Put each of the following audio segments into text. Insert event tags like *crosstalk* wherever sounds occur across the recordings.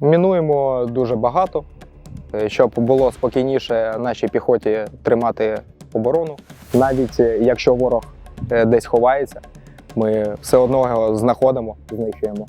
Мінуємо дуже багато, е, щоб було спокійніше нашій піхоті тримати оборону. Навіть е, якщо ворог е, десь ховається, ми все одно його знаходимо, знищуємо.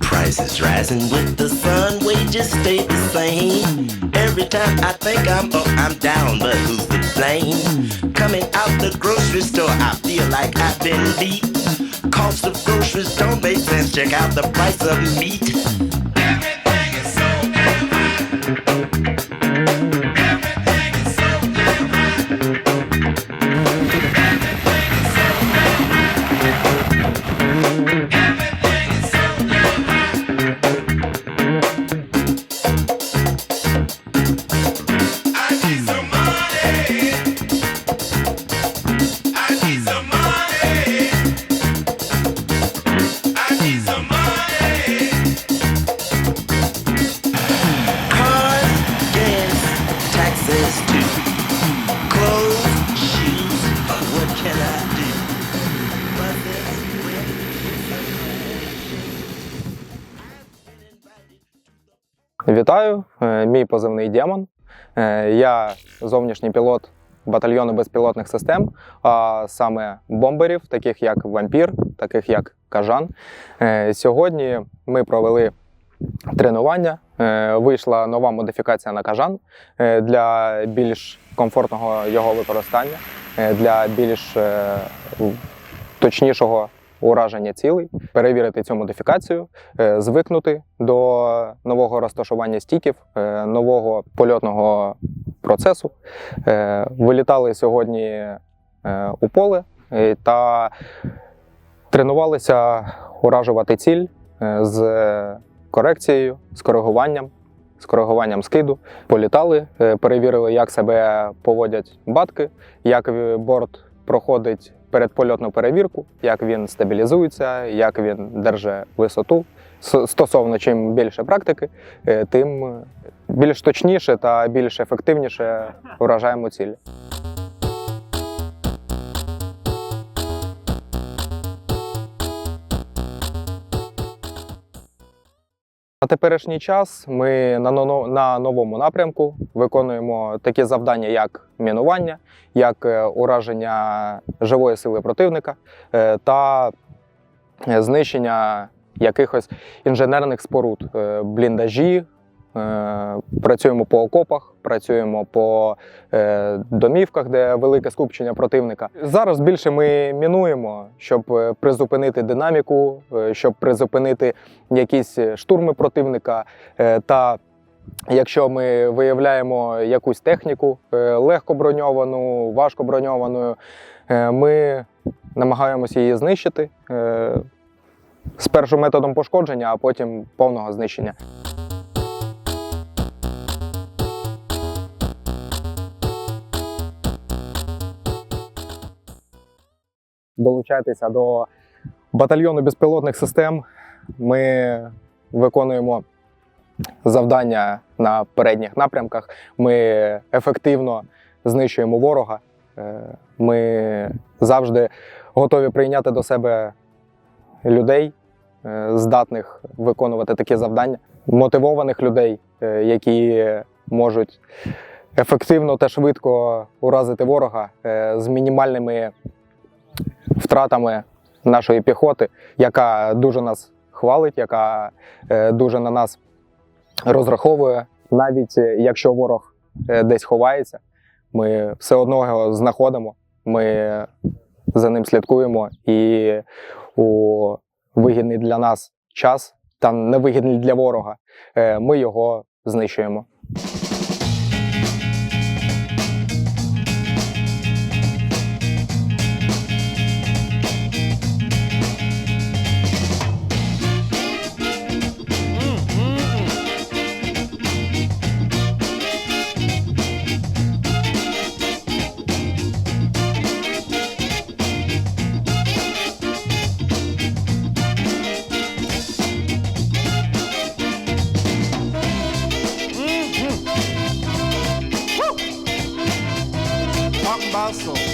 Prices rising with the sun, wages stay the same. Every time I think I'm up, I'm down, but who's to blame? Coming out the grocery store, I feel like I've been beat. Cost of groceries don't make sense. Check out the price of meat. Вітаю, е, мій позивний Демон. Е, Я зовнішній пілот батальйону безпілотних систем, а саме бомберів, таких як Вампір, таких як Кажан. Е, Сьогодні ми провели тренування. Вийшла нова модифікація на Кажан для більш комфортного його використання, для більш точнішого ураження цілей, перевірити цю модифікацію, е, звикнути до нового розташування стіків, е, нового польотного процесу. Е, Вилітали сьогодні у поле та тренувалися уражувати ціль з корекцією, з коригуванням. З коригуванням скиду політали, перевірили, як себе поводять батки, як борт проходить передпольотну перевірку, як він стабілізується, як він держить висоту. Стосовно чим більше практики, е, тим більш точніше та більш ефективніше *laughs* вражаємо ціль. На теперішній час ми на, но- на новому напрямку виконуємо такі завдання, як мінування, як е, ураження живої сили противника е, та е, знищення якихось інженерних споруд, бліндажі. Е, Працюємо по окопах, працюємо по е, домівках, де велике скупчення противника. Зараз більше ми мінуємо, щоб е, призупинити динаміку, щоб призупинити якісь штурми противника. Та якщо ми виявляємо якусь техніку е, легко броньовану, важко броньовану, ми намагаємося її знищити. Спершу методом пошкодження, а потім повного знищення. Долучайтеся до батальйону безпілотних систем. Ми виконуємо завдання на передніх напрямках. Ми ефективно знищуємо ворога. Е, Ми завжди готові прийняти до себе людей, е, здатних виконувати такі завдання, мотивованих людей, е, які можуть ефективно та швидко уразити ворога з мінімальними втратами нашої піхоти, яка дуже нас хвалить, яка е, дуже на нас розраховує. Навіть е, якщо ворог е, десь ховається, ми все одно його знаходимо, ми за ним слідкуємо і у вигідний для нас час та невигідний для ворога, ми його знищуємо. castle.